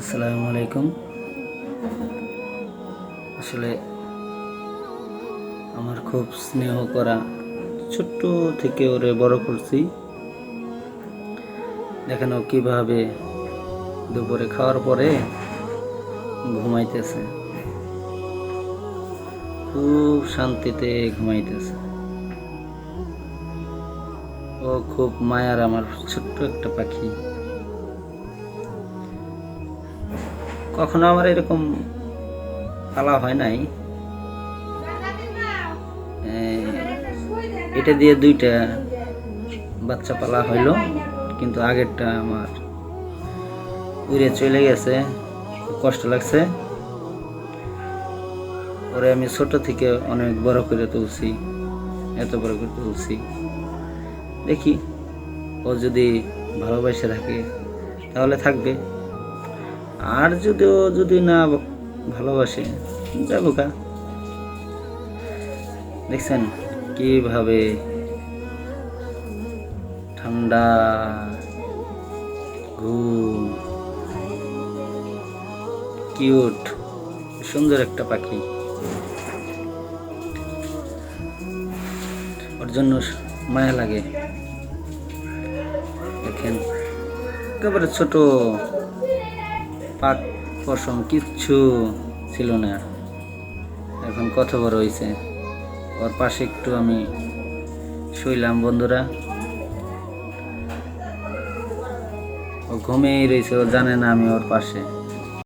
আসসালামু আলাইকুম। আসলে আমার খুব স্নেহ করা ছোট্ট থেকে ওরে বড় করছি। দেখেন কীভাবে দুপুরে খাওয়ার পরে ঘুমাইতেছে। খুব শান্তিতে ঘুমাইতেছে। ও খুব মায়ার আমার ছোট্ট একটা পাখি। কখনো আমার এরকম পালা হয় নাই। এটা দিয়ে দুইটা বাচ্চা পালা হইল, কিন্তু আগেরটা আমার উড়ে চলে গেছে কষ্ট লাগছে। ওরে আমি ছোট থেকে অনেক বড় করে তুলছি, এত বড় করে তুলছি। দেখি, ও যদি ভালোবাসে থাকে, তাহলে থাকবে। আর যদি ও যদি না ভালোবাসে যাব কা দেখছেন কীভাবে ঠান্ডা ঘুম, কিউট, সুন্দর একটা পাখি। ওর জন্য মায়া লাগে। দেখেন, একেবারে ছোট। পাক পশম কিচ্ছু ছিল না। এখন কত বড় হয়েছে ওর পাশে একটু আমি শুইলাম, বন্ধুরা। ও ঘুমিয়েই রয়েছে ও জানে না আমি ওর পাশে।